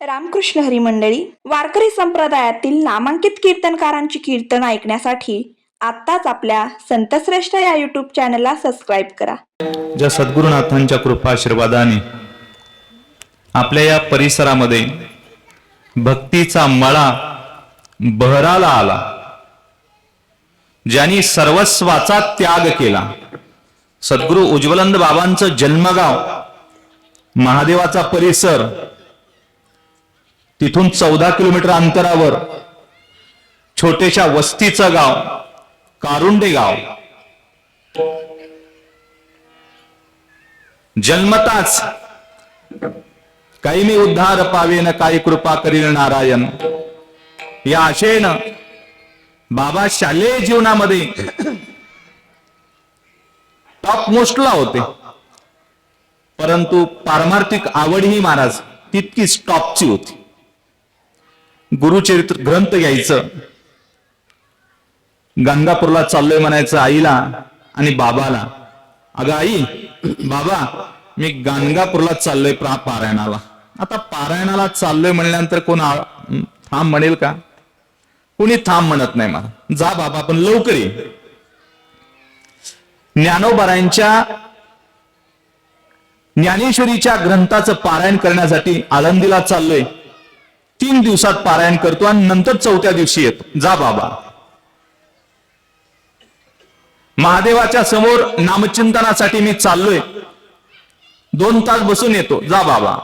रामकृष्ण हरी मंडळी वारकरी संप्रदायातील नामांकित कीर्तनकारांची कीर्तन ऐकण्यासाठी आत्ताच आपल्या संतश्रेष्ठ या युट्यूब चॅनलला सबस्क्राईब करा. ज्या सद्गुरुनाथांच्या कृपा आशीर्वादाने आपल्या या परिसरामध्ये भक्तीचा मळा बहराला आला ज्यांनी सर्वस्वाचा त्याग केला. सद्गुरु उज्ज्वलंद बाबांचं जन्मगाव महादेवाचा परिसर तिथून चौदा किलोमीटर अंतरावर छोटेशा वस्तीचं गाव कारुंडे गाव. जन्मताच काही मी उद्धार पावेन काही कृपा करील नारायण. या आशेनं बाबा शालेय जीवनामध्ये टॉप मोस्टला होते. परंतु पारमार्थिक आवड ही महाराज तितकीच टॉपची होती. गुरुचरित्र ग्रंथ घ्यायचं. गंगापूरला चाललोय म्हणायचं आईला आणि बाबाला. अगं आई बाबा मी गंगापूरला चाललोय प्रा पारायणाला आता पारायणाला चाललोय म्हणल्यानंतर कोण थांब म्हणेल का? कोणी थांब म्हणत नाही मला. जा बाबा पण लवकर ये. ज्ञानोबरायांच्या ज्ञानेश्वरीच्या ग्रंथाचं पारायण करण्यासाठी आळंदीला चाललोय. तीन दिवसात पारायण करतो आणि नंतर चौथ्या दिवशी येतो. जा बाबा. महादेवाच्या समोर नामचिंतनासाठी मी चाललोय. दोन तास बसून येतो. जा बाबा.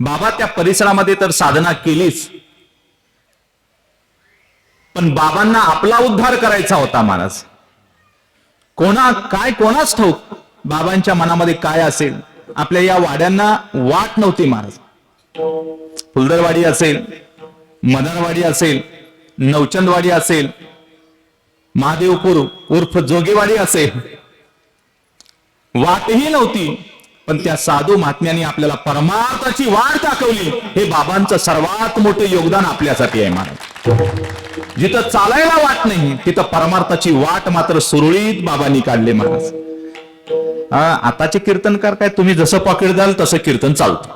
बाबा त्या परिसरामध्ये तर साधना केलीच. पण बाबांना आपला उद्धार करायचा होता महाराज. कोणा काय कोणाच ठाऊक? बाबांच्या मनामध्ये काय असेल? आपल्या या वाड्यांना वाट नव्हती महाराज. फुलदरवाडी असेल मदारवाडी असेल नवचंदवाडी असेल महादेवपूर उर्फ जोगेवाडी असेल. वाटही नव्हती पण त्या साधू महात्म्यांनी आपल्याला परमार्थाची वाट दाखवली. हे बाबांचं सर्वात मोठं योगदान आपल्यासाठी आहे महाराज. जिथं चालायला वाट नाही तिथं परमार्थाची वाट मात्र सुरळीत बाबांनी काढले महाराज. आताचे कीर्तनकार काय तुम्ही जसं पॉकेट द्याल तसं कीर्तन चालतं.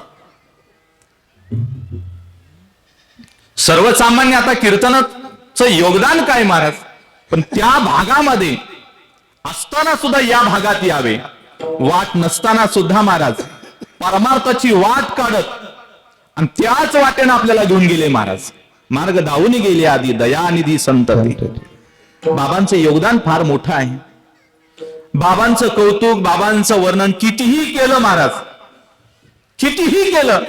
सर्वसामान्य आता कीर्तनाचं योगदान काय महाराज? पण त्या भागामध्ये असताना सुद्धा या भागात यावे. वाट नसताना सुद्धा महाराज परमार्थाची वाट काढत आणि त्याच वाटेनं आपल्याला घेऊन गेले महाराज. मार्ग धावून गेले आधी दयानिधी संत बाबांचं योगदान फार मोठं आहे. बाबांचं कौतुक बाबांचं वर्णन कितीही केलं महाराज कितीही केलं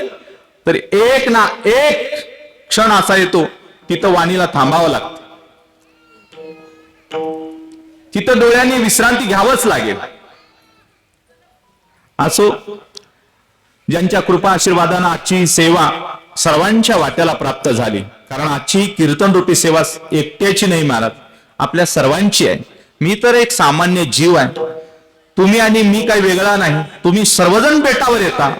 तर एक ना एक क्षण असा येतो तिथं वाणीला थांबावं लागतं. तिथं डोळ्यांनी विश्रांती घ्यावंच लागेल. असो ज्यांच्या कृपा आशीर्वादानं आजची सेवा सर्वांच्या वाट्याला प्राप्त झाली. कारण आजची कीर्तन रूपी सेवा एकट्याची नाही महाराज आपल्या सर्वांची आहे. मी तर एक सामान्य जीव आहे. तुम्ही आणि मी काही वेगळा नाही. तुम्ही सर्वजण बेटावर येता.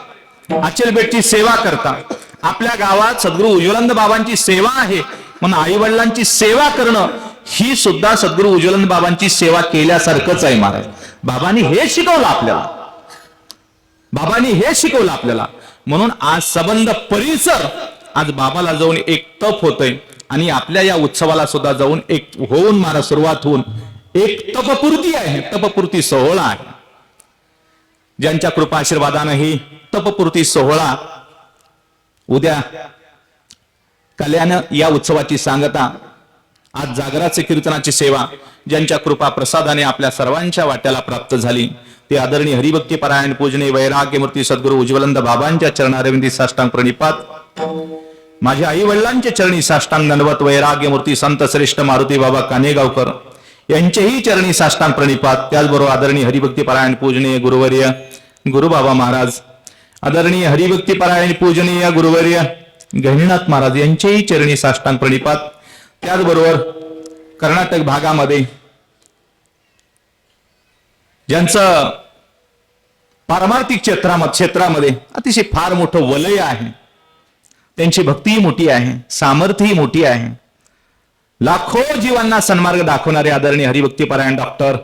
अचल बेटची सेवा करता. आपल्या गावात सद्गुरु उज्ज्वलंद बाबांची सेवा आहे. म्हणून आई वडिलांची सेवा करणं ही सुद्धा सद्गुरु उज्ज्वलंद बाबांची सेवा केल्यासारखंच आहे महाराज. बाबांनी हे शिकवलं आपल्याला. बाबांनी हे शिकवलं आपल्याला. म्हणून आज सबंध परिसर आज बाबाला जाऊन एक तप होतय. आणि आपल्या या उत्सवाला सुद्धा जाऊन एक होऊन मला सुरुवात होऊन एक तपपूर्ती आहे. तपपूर्ती सोहळा आहे. ज्यांच्या कृपा आशीर्वादानं ही तपपूर्ती सोहळा उद्या कल्याण या उत्सवाची सांगता आज जागराचे कीर्तनाची सेवा ज्यांच्या कृपा प्रसादाने आपल्या सर्वांच्या वाट्याला प्राप्त झाली ते आदरणीय हरिभक्ती परायण पूजने वैराग्यमूर्ती सद्गुरू उज्ज्वलंद बाबांच्या चरणारविंदी साष्टांग प्रणिपात माझ्या आई वडिलांचे चरणी साष्टांग दंडवत वैराग्यमूर्ती संत श्रेष्ठ मारुती बाबा कानेगावकर यांचेही चरणी साष्टांग प्रणिपात त्याचबरोबर आदरणीय हरिभक्ती परायण पूजने गुरुवर्य गुरुबाबा महाराज आदरणीय हरिभक्ती परायण पूजनीय गुरुवर्य गहिनीनाथ महाराज यांचेही चरणी साष्टांग प्रणिपात त्याचबरोबर कर्नाटक भागामध्ये ज्यांचं पारमार्थिक क्षेत्रामध्ये क्षेत्रामध्ये अतिशय फार मोठं वलय आहे त्यांची भक्तीही मोठी आहे सामर्थ्यही मोठी आहे. लाखो जीवांना सन्मार्ग दाखवणारे आदरणीय हरिभक्ती परायण डॉक्टर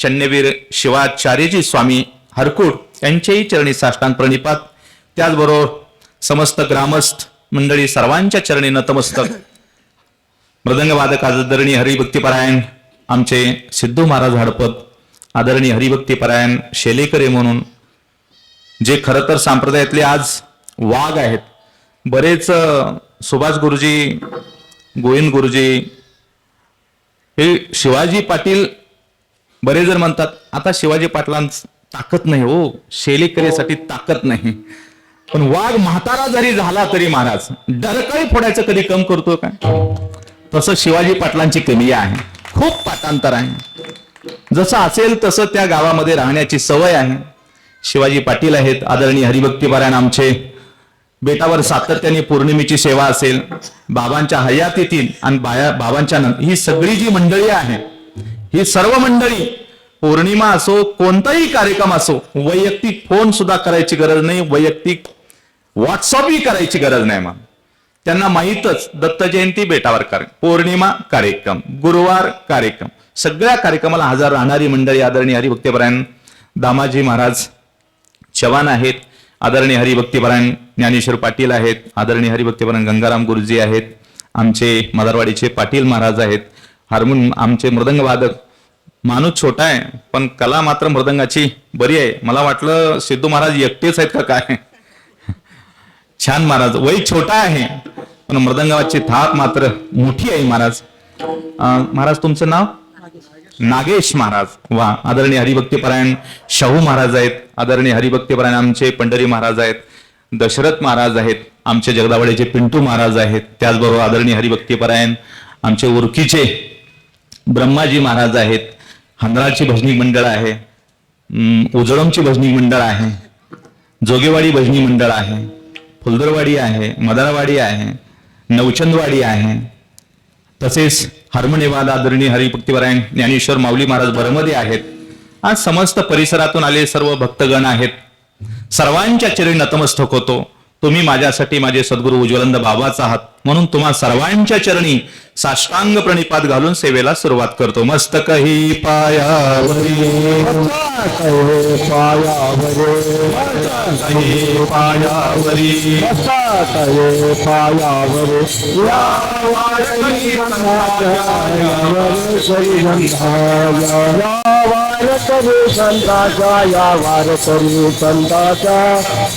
चन्नवीर शिवाचार्यजी स्वामी हरकुट त्यांच्याही चरणी साष्टांग प्रणिपात. त्याचबरोबर समस्त ग्रामस्थ मंडळी सर्वांच्या चरणी नतमस्तक मृदंगवादक आदरणीय हरिभक्तीपरायण आमचे सिद्धू महाराज हडपत आदरणीय हरिभक्तीपरायण शेलेकरे म्हणून जे खरं तर संप्रदायातले आज वाघ आहेत. बरेच सुभाष गुरुजी गोविंद गुरुजी हे शिवाजी पाटील बरेच जण म्हणतात. आता शिवाजी पाटलांच ताकद नाही हो. शेलेकरेसाठी ताकद नाही. पण वाघ म्हातारा जरी झाला तरी महाराज डरकाळी फोडायचं कधी कम करतो का तसं शिवाजी पाटलांची कमी आहे. खूप पाठांतर आहे. जसं असेल तसं त्या गावामध्ये राहण्याची सवय आहे. शिवाजी पाटील आहेत आदरणीय हरिभक्तीपरायण आमचे. बेटावर सातत्याने पौर्णिमेची सेवा असेल बाबांच्या हयातीतील आणि बाया बाबांच्या ही सगळी जी मंडळी आहे ही सर्व मंडळी पौर्णिमा असो कोणताही कार्यक्रम असो वैयक्तिक फोन सुद्धा करायची गरज नाही वैयक्तिक व्हॉट्सअपही करायची गरज नाही मग त्यांना माहीतच दत्त जयंती बेटावर कार्यक्रम पौर्णिमा कार्यक्रम गुरुवार कार्यक्रम. सगळ्या कार्यक्रमाला हजर राहणारी मंडळी आदरणीय हरिभक्तीपरायण दामाजी महाराज चव्हाण आहेत आदरणीय हरिभक्तीपरायण ज्ञानेश्वर पाटील आहेत आदरणीय हरिभक्तीपरायण गंगाराम गुरुजी आहेत आमचे मदारवाडीचे पाटील महाराज आहेत हार्मोन आमचे मृदंग वादक माणूस छोटा आहे पण कला मात्र मृदंगाची बरी आहे. मला वाटलं सिद्धू महाराज एकटेच आहेत का काय? छान महाराज वय छोटा आहे पण मृदंगाची थाप मात्र मोठी आहे महाराज. महाराज तुमचं नाव? नागेश महाराज. वा आदरणीय हरिभक्तीपरायण शाहू महाराज आहेत. आदरणीय हरिभक्तीपरायण आमचे पंढरी महाराज आहेत. दशरथ महाराज आहेत. आमचे जगदावाडीचे पिंटू महाराज आहेत. त्याचबरोबर आदरणीय हरिभक्तीपरायण आमचे उर्कीचे ब्रह्माजी महाराज आहेत. हंदराची भजनी मंडळ आहे. उजळमची भजनी मंडळ आहे. जोगेवाडी भजनी मंडळ आहे. फुलदरवाडी आहे मदारवाडी आहे नवचंदवाडी आहे. तसेच हरमणेवाद आदरणीय हरिभक्तीवरायण ज्ञानेश्वर माऊली महाराज बरमध्ये आहेत. आज समस्त परिसरातून आले सर्व भक्तगण आहेत. सर्वांच्या चरणी नतमस्तक होतो. तुम्ही माझ्यासाठी माझे सद्गुरू उज्ज्वलंद बाबाच आहात. म्हणून तुम्हा सर्वांच्या चरणी साष्टांग प्रणिपात घालून सेवेला सुरुवात करतो. मस्तक ही पायावरी. वारकरी संताचा या वारकरी संताचा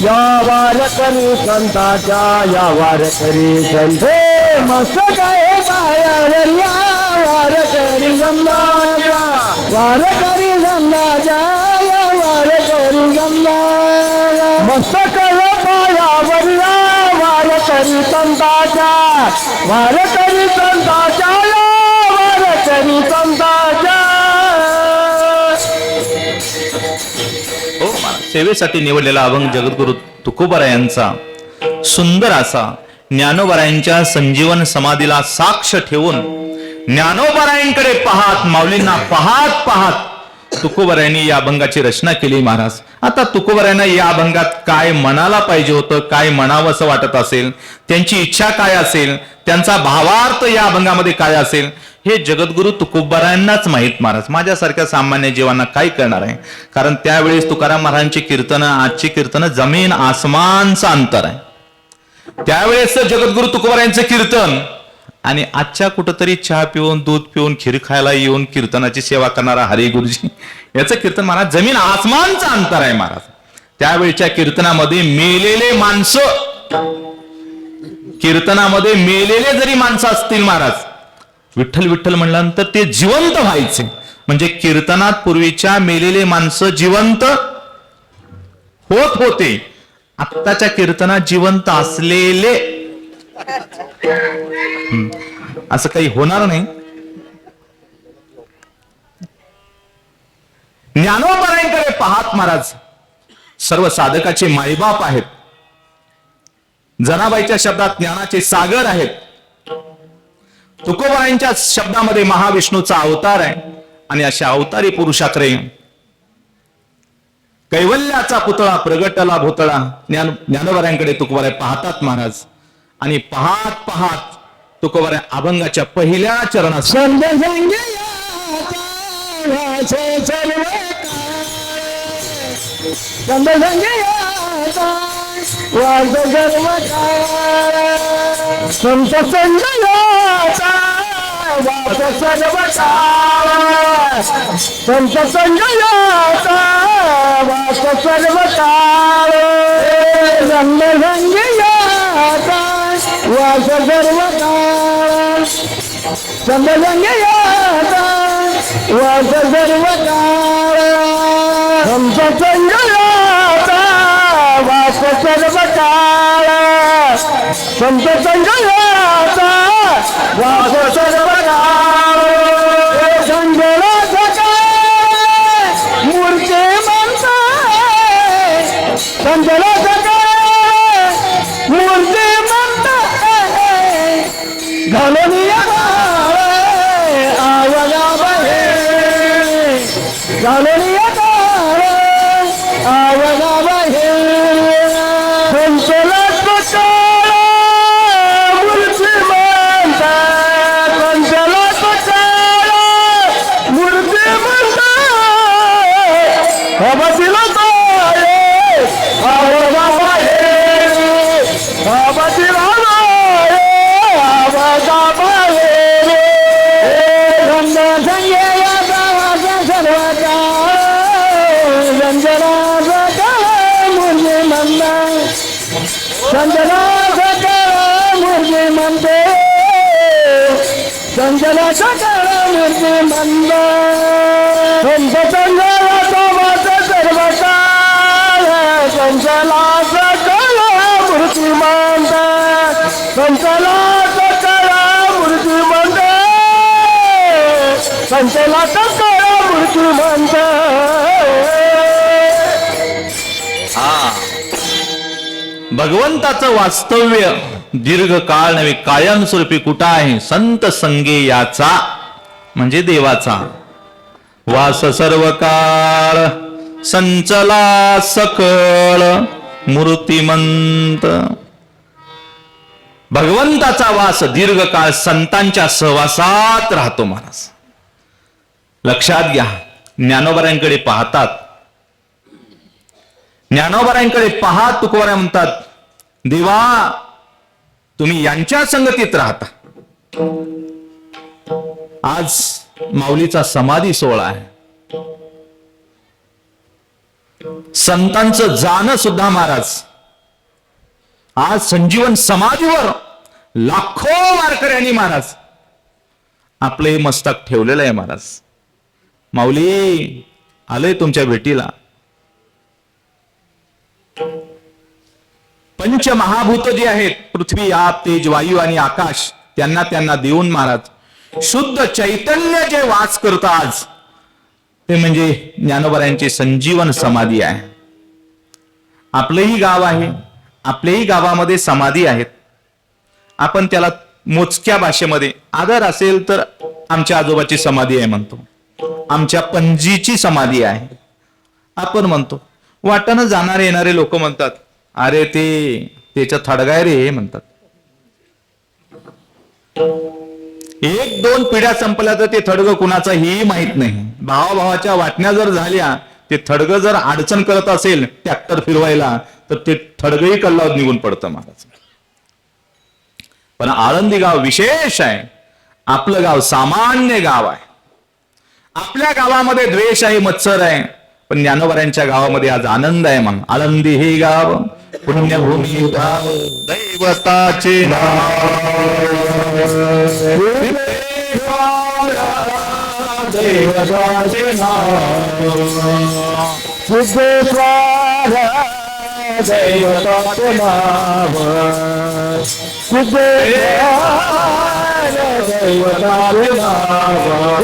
या वारकरी संताचा या वारकरी संत मस्त काय बायावर या वार करी संताच्या वार या वारकरी संता संताच्या मस्त कर पायावर या वार करी संताच्या वार या वारकरी संताचा सेवेसाठी निवडलेला अभंग जगद्गुरु तुकोबरायांचा सुंदर असा. ज्ञानोबरायांच्या संजीवन समाधीला साक्ष ठेवून ज्ञानोबरायांकडे पाहात माऊलींना पाहात पाहात तुकोबरायांनी या अभंगाची रचना केली महाराज. आता तुकोबरायांना या अभंगात काय म्हणायला पाहिजे होतं काय म्हणावं असं वाटत असेल त्यांची इच्छा काय असेल त्यांचा भावार्थ या अभंगामध्ये काय असेल हे जगद्गुरु तुकोबारायांनाच माहीत महाराज. माझ्यासारख्या सामान्य जीवांना काय करणार आहे कारण त्यावेळेस तुकाराम महाराजांची कीर्तनं आजची कीर्तनं जमीन आसमानचं अंतर आहे. त्यावेळेस जगद्गुरु तुकोबारायांचं कीर्तन आणि आजच्या कुठंतरी चहा पिऊन दूध पिऊन खीर खायला येऊन कीर्तनाची सेवा करणारा हरी गुरुजी याचं कीर्तन महाराज जमीन आसमानचं अंतर आहे महाराज. त्यावेळच्या कीर्तनामध्ये मेलेले माणसं कीर्तनामध्ये मेलेले जरी माणसं असतील महाराज विठ्ठल विठ्ठल म्हणल्यानंतर ते जिवंत व्हायचे. म्हणजे कीर्तनात पूर्वीच्या मेलेले माणसं जिवंत होत होते. आत्ताच्या कीर्तनात जिवंत असलेले. असं काही होणार नाही. ज्ञानोबरायांकडे पाहत महाराज. सर्व साधकाचे मायबाप आहेत. जनाबाईच्या शब्दात ज्ञानाचे सागर आहेत. तुकोबारायांच्या शब्दामध्ये महाविष्णूचा अवतार आहे. आणि अशा अवतारी पुरुषाकडे कैवल्याचा पुतळा प्रगटला भोतळा ज्ञान ज्ञानोबरांकडे तुकोबारा पाहतात महाराज. आणि पाहत पाहत तुकोबारा अभंगाच्या पहिल्या चरणात संत संत संजयाचा वाद सर्व काळ संत संजयाचा सर्व काळ रंग रंगयाचा वाद सर्व काळ संगयता वास सर्व काळ संत वास सर्व काळ संत संगयाता वास सर्व काळ सकाळ मूर्ती म्हणता संगला सकाळ मूर्ती घालून या बाहेर घालून रंजनाचा काळ मुरली म्हणला संजनाचा काळ मुरली म्हणते संजनाचा काळ मुरली म्हणला संत संजयाचा संचलाचा काळा मूर्ती म्हणत संचलाचा काळा मूर्ती म्हणत भगवंताचं वास्तव्य दीर्घ काळ नव्हे कायमस्वरूपी कुठं आहे संत संगे याचा म्हणजे देवाचा. वास सर्व काळ संचला सकळ मूर्तिमंत. भगवंताचा वास दीर्घकाळ संतांच्या सहवासात राहतो महाराज. लक्षात घ्या ज्ञानोबऱ्यांकडे पाहतात. ज्ञानोबऱ्यांकडे पहा तुकोबऱ्या म्हणतात देवा तुम्ही यांच्या संगतीत राहता. आज माऊलीचा समाधी सोहळा आहे. संतांचं जाणं सुद्धा महाराज आज संजीवन समाधीवर लाखो वारकऱ्यांनी महाराज आपले मस्तक ठेवलेलं आहे महाराज. माऊली आलोय तुमच्या भेटीला. पंचमहाभूत जे आहेत पृथ्वी आप तेज वायू आणि आकाश त्यांना त्यांना देऊन महाराज शुद्ध चैतन्य जे वास करत आज ते म्हणजे ज्ञानोबऱ्यांची संजीवन समाधी आहे. आपलंही गाव आहे. आपल्याही गावामध्ये समाधी आहेत. आपण त्याला मोजक्या भाषेमध्ये आदर असेल तर आमच्या आजोबाची समाधी आहे म्हणतो. आमच्या पणजीची समाधी आहे. आपण म्हणतो वाटानं जाणारे येणारे लोक म्हणतात अरे ते त्याच्या थडगाय रे म्हणतात. एक दोन पिढ्या संपल्या तर ते थडग कुणाचाही हेही माहीत नाही. भावाभावाच्या वाटण्या जर झाल्या ते थडग जर अडचण करत असेल ट्रॅक्टर फिरवायला तर ते थडगही कल्लावर निघून पडतं महाराज पण आळंदी गाव विशेष आहे. आपलं गाव सामान्य गाव आहे. आपल्या गावामध्ये द्वेष आहे मत्सर आहे. पण ज्ञानोबऱ्यांच्या गावामध्ये आज आनंद आहे मग आळंदी हे गाव पुण्यभूमी गाव दैवताचे देवताचे नाव. सिद्धेश्वर दैवताचे नाव सिद्धेश्वर दैवताचे नाव